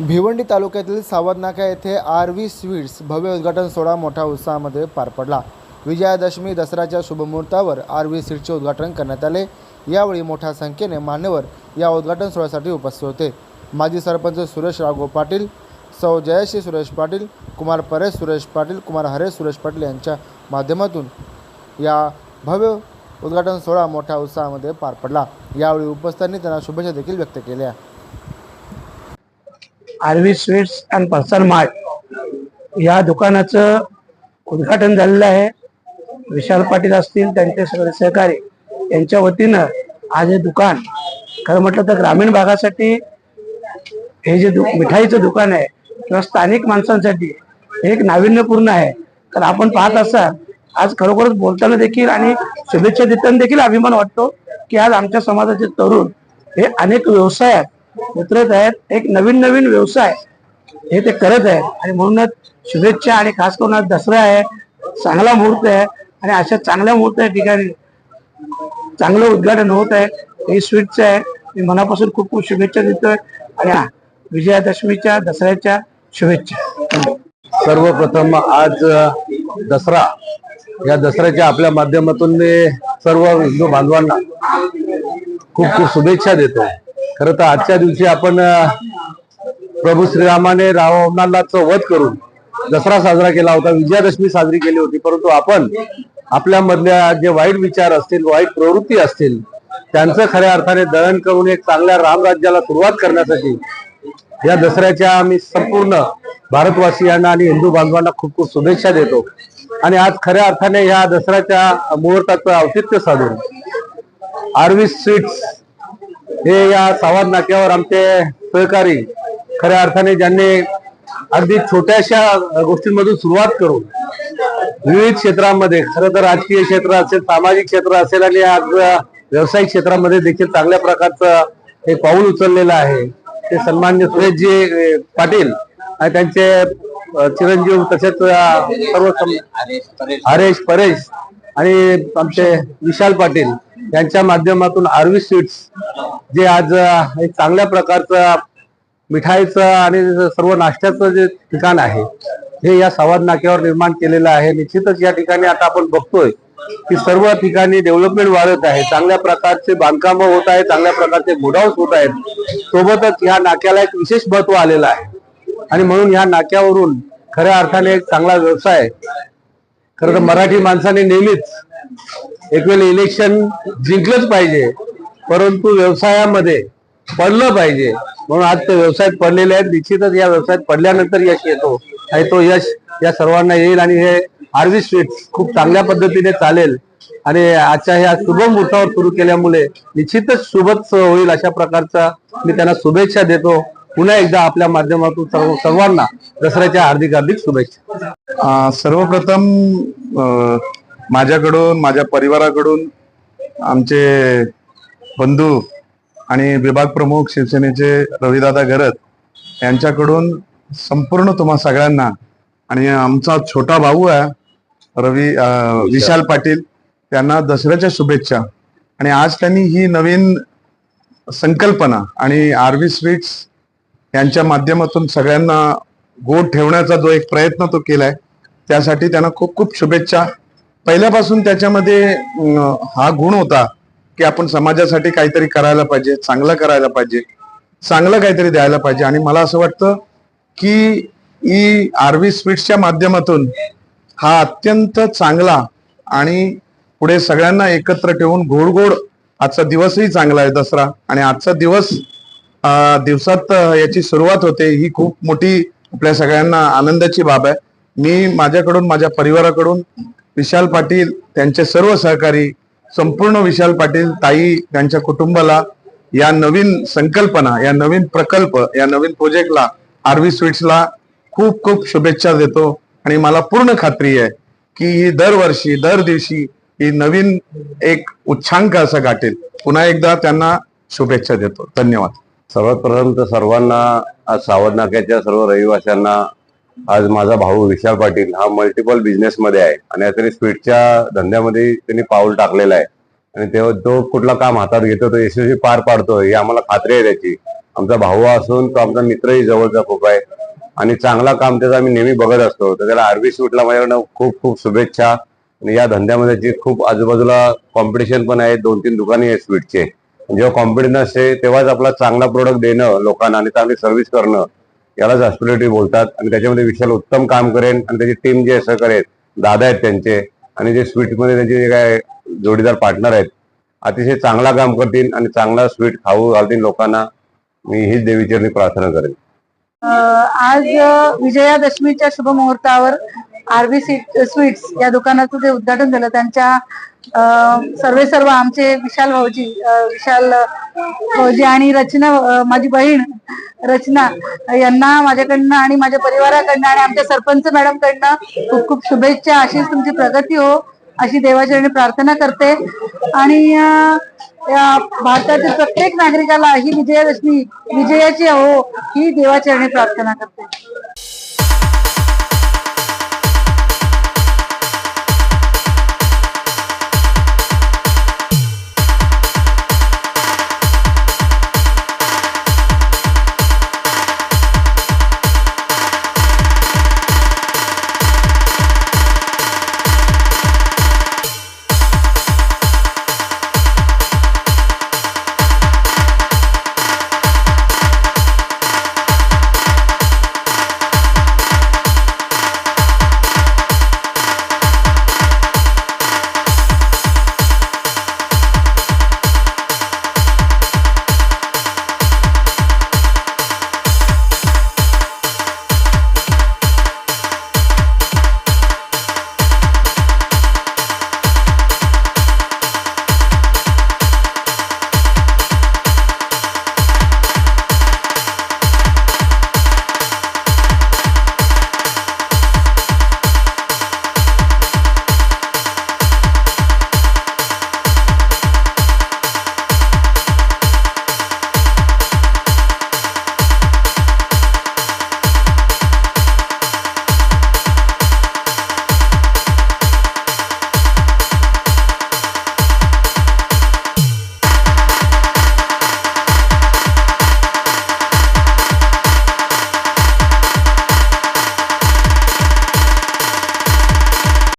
भिवंडी तालुक्यातील सावधनाका येथे R V sweets भव्य उद्घाटन सोहळा मोठ्या उत्साहामध्ये पार पडला. विजयादशमी दसऱ्याच्या शुभमुहूर्तावर आर व्ही स्वीटचे उद्घाटन करण्यात आले. यावेळी मोठ्या संख्येने मान्यवर या उद्घाटन सोहळ्यासाठी उपस्थित होते. माजी सरपंच सुरेश राघव पाटील सौ जयश्री सुरेश पाटील कुमार परेश सुरेश पाटील कुमार हरेश सुरेश पाटील यांच्या माध्यमातून या भव्य उद्घाटन सोहळा मोठ्या उत्साहामध्ये पार पडला. यावेळी उपस्थितांनी त्यांना शुभेच्छा देखील व्यक्त केल्या. Aarvi sweets and person mart या दुकानाचं उद्घाटन झालेलं आहे. विशाल पाटील असतील त्यांचे सगळे सहकारी यांच्या वतीनं आज हे दुकान खरं म्हटलं तर ग्रामीण भागासाठी हे जे दु मिठाईचं दुकान आहे किंवा स्थानिक माणसांसाठी हे एक नाविन्यपूर्ण आहे. तर आपण पाहत असाल आज खरोखरच बोलताना देखील आणि शुभेच्छा देताना देखील अभिमान वाटतो की आज आमच्या समाजाचे तरुण हे अनेक व्यवसायात उतरत आहेत. एक नवीन नवीन व्यवसाय हे ते करत आहेत. आणि म्हणूनच शुभेच्छा आणि खास करून आज दसरा आहे. चांगला मुहूर्त आहे. आणि अशा चांगल्या मुहूर्त ठिकाणी चांगलं उद्घाटन होत आहे. हे स्वीटचं आहे. मी मनापासून खूप खूप शुभेच्छा देतोय. आणि विजयादशमीच्या दसऱ्याच्या शुभेच्छा. सर्वप्रथम आज दसरा. या दसऱ्याच्या आपल्या माध्यमातून मी सर्व हिंदू बांधवांना खूप खूप शुभेच्छा देतो खर तर आजच्या दिवशी आपण प्रभू श्रीरामाने रावणाचा वध करून दसरा साजरा केला होता विजयादशमी साजरी केली होती परंतु आपण आपल्या मधल्या जे वाईट विचार असतील वाईट प्रवृत्ती असतील त्यांचं खऱ्या अर्थाने दळण करून एक चांगल्या रामराज्याला सुरुवात करण्यासाठी या दसऱ्याच्या आम्ही संपूर्ण भारतवासियांना आणि हिंदू बांधवांना खूप खूप शुभेच्छा देतो. आणि आज खऱ्या अर्थाने या दसऱ्याच्या मुहूर्ताचं औचित्य साधून आरवी स्वीट्स हे या सावध नाक्यावर आमचे सहकारी खऱ्या अर्थाने ज्यांनी अगदी छोट्याशा गोष्टींमधून सुरुवात करून विविध क्षेत्रामध्ये खरं तर राजकीय क्षेत्र असेल सामाजिक क्षेत्र असेल आणि आज व्यावसायिक क्षेत्रामध्ये देखील चांगल्या प्रकारचं हे पाऊल उचललेलं आहे. ते सन्मान्य सुरेशजी पाटील आणि त्यांचे चिरंजीव तसेच सर्व हरेश परेश आणि आमचे विशाल पाटील यांच्या माध्यमातून आरवी स्वीट्स जे आज एक चांगल्या प्रकारचं मिठाईचं आणि सर्व नाश्त्याचं जे ठिकाण आहे हे या सवाद नाक्यावर निर्माण केलेलं आहे. निश्चितच या ठिकाणी आता आपण बघतोय की सर्व ठिकाणी डेव्हलपमेंट वाढत आहे. चांगल्या प्रकारचे बांधकाम होत आहे चांगल्या प्रकारचे गोडाऊन्स होत आहेत. सोबतच ह्या नाक्याला एक विशेष महत्त्व आलेलं आहे. आणि म्हणून ह्या नाक्यावरून खऱ्या अर्थाने एक चांगला व्यवसाय खरं तर मराठी माणसाने नेहमीच एक वेळ इलेक्शन जिंकलंच पाहिजे परंतु व्यवसायामध्ये पडलं पाहिजे. म्हणून आज ते व्यवसायात पडलेले आहेत. निश्चितच या व्यवसायात पडल्यानंतर यश येतो. आणि तो यश या सर्वांना येईल आणि हे आरवी स्वीट खूप चांगल्या पद्धतीने चालेल. आणि आजच्या ह्या शुभ मुहूर्तावर सुरू केल्यामुळे निश्चितच शुभच होईल अशा प्रकारचा मी त्यांना शुभेच्छा देतो. पुन्हा एकदा आपल्या माध्यमातून सर्व सर्वांना दसऱ्याच्या हार्दिक हार्दिक शुभेच्छा. सर्वप्रथम माझ्याकडून माझ्या परिवाराकडून आमचे बंधू आणि विभाग प्रमुख शिवसेनेचे रविदादा गरत यांच्याकडून संपूर्ण तुम्हा सगळ्यांना आणि आमचा छोटा भाऊ आहे रवी विशाल पाटील त्यांना दसऱ्याच्या शुभेच्छा. आणि आज त्यांनी ही नवीन संकल्पना आणि आरवी स्वीट्स यांच्या माध्यमातून सगळ्यांना गोड ठेवण्याचा जो एक प्रयत्न तो केलाय त्यासाठी त्यांना खूप खूप शुभेच्छा. पहिल्यापासून त्याच्यामध्ये हा गुण होता की आपण समाजासाठी काहीतरी करायला पाहिजे चांगलं करायला पाहिजे चांगलं काहीतरी द्यायला पाहिजे. आणि मला असं वाटतं की ई आरवी स्वीट्सच्या माध्यमातून हा अत्यंत चांगला आणि पुढे सगळ्यांना एकत्र ठेवून गोड गोड आजचा दिवसही चांगला आहे दसरा. आणि आजचा दिवस दिवसात याची सुरुवात होते. ही खूप मोठी आपल्या सगळ्यांना आनंदाची बाब आहे. मी माझ्याकडून माझ्या परिवाराकडून विशाल पाटील त्यांचे सर्व सहकारी संपूर्ण विशाल पाटील ताई त्यांच्या कुटुंबाला या नवीन संकल्पना या नवीन प्रकल्प या नवीन प्रोजेक्टला आरवी स्वीट्सला खूप खूप शुभेच्छा देतो. आणि मला पूर्ण खात्री आहे की ही दरवर्षी दर दिवशी ही नवीन एक उच्चांक असं गाठेल. पुन्हा एकदा त्यांना शुभेच्छा देतो. धन्यवाद. सर्वात प्रथम तर सर्वांना आज सावध नाक्याच्या सर्व रहिवाशांना आज माझा भाऊ विशाल पाटील हा मल्टिपल बिझनेस मध्ये आहे. आणि या तरी स्वीटच्या धंद्यामध्ये त्यांनी पाऊल टाकलेलं आहे. आणि तेव्हा तो कुठला काम हातात घेतो तो यशस्वी पार पाडतो ही आम्हाला खात्री आहे त्याची. आमचा भाऊ असून तो आमचा मित्रही जवळचा खूप आहे. आणि चांगला काम त्याचा आम्ही नेहमी बघत असतो. तर त्याला आरबी स्वीटला माझ्याकडनं खूप खूप शुभेच्छा. आणि या धंद्यामध्ये जी खूप आजूबाजूला कॉम्पिटिशन पण आहे दोन तीन दुकाने आहेत स्वीटचे. जेव्हा कॉम्पिटिशन असते तेव्हाच आपला चांगला प्रोडक्ट देणं लोकांना आणि चांगली सर्व्हिस करणं यालाच हॉस्पिटॅलिटी बोलतात. आणि त्याच्यामध्ये विशाल उत्तम काम करेन आणि त्याची टीम जे असं करेल दादा आहेत त्यांचे. आणि जे स्वीटमध्ये त्यांचे जे काय जोडीदार पार्टनर आहेत अतिशय चांगला काम करतील आणि चांगला स्वीट खाऊ घालतील लोकांना. मी हीच देवीचरणी प्रार्थना करेन. आज विजयादशमीच्या शुभ मुहूर्तावर आरबी स्वीट्स या दुकानाचं जे उद्घाटन झालं त्यांच्या सर्वे सर्व आमचे विशाल भाऊजी विशाल भाऊजी आणि रचना माझी बहीण रचना यांना माझ्याकडनं आणि माझ्या परिवाराकडनं आणि आमच्या सरपंच मॅडम कडनं खूप खूप शुभेच्छा अशीच तुमची प्रगती हो अशी देवाचरणी प्रार्थना करते. आणि भारतातील प्रत्येक नागरिकाला ही विजयादशमी विजयाची हो ही देवाचरणी प्रार्थना करते.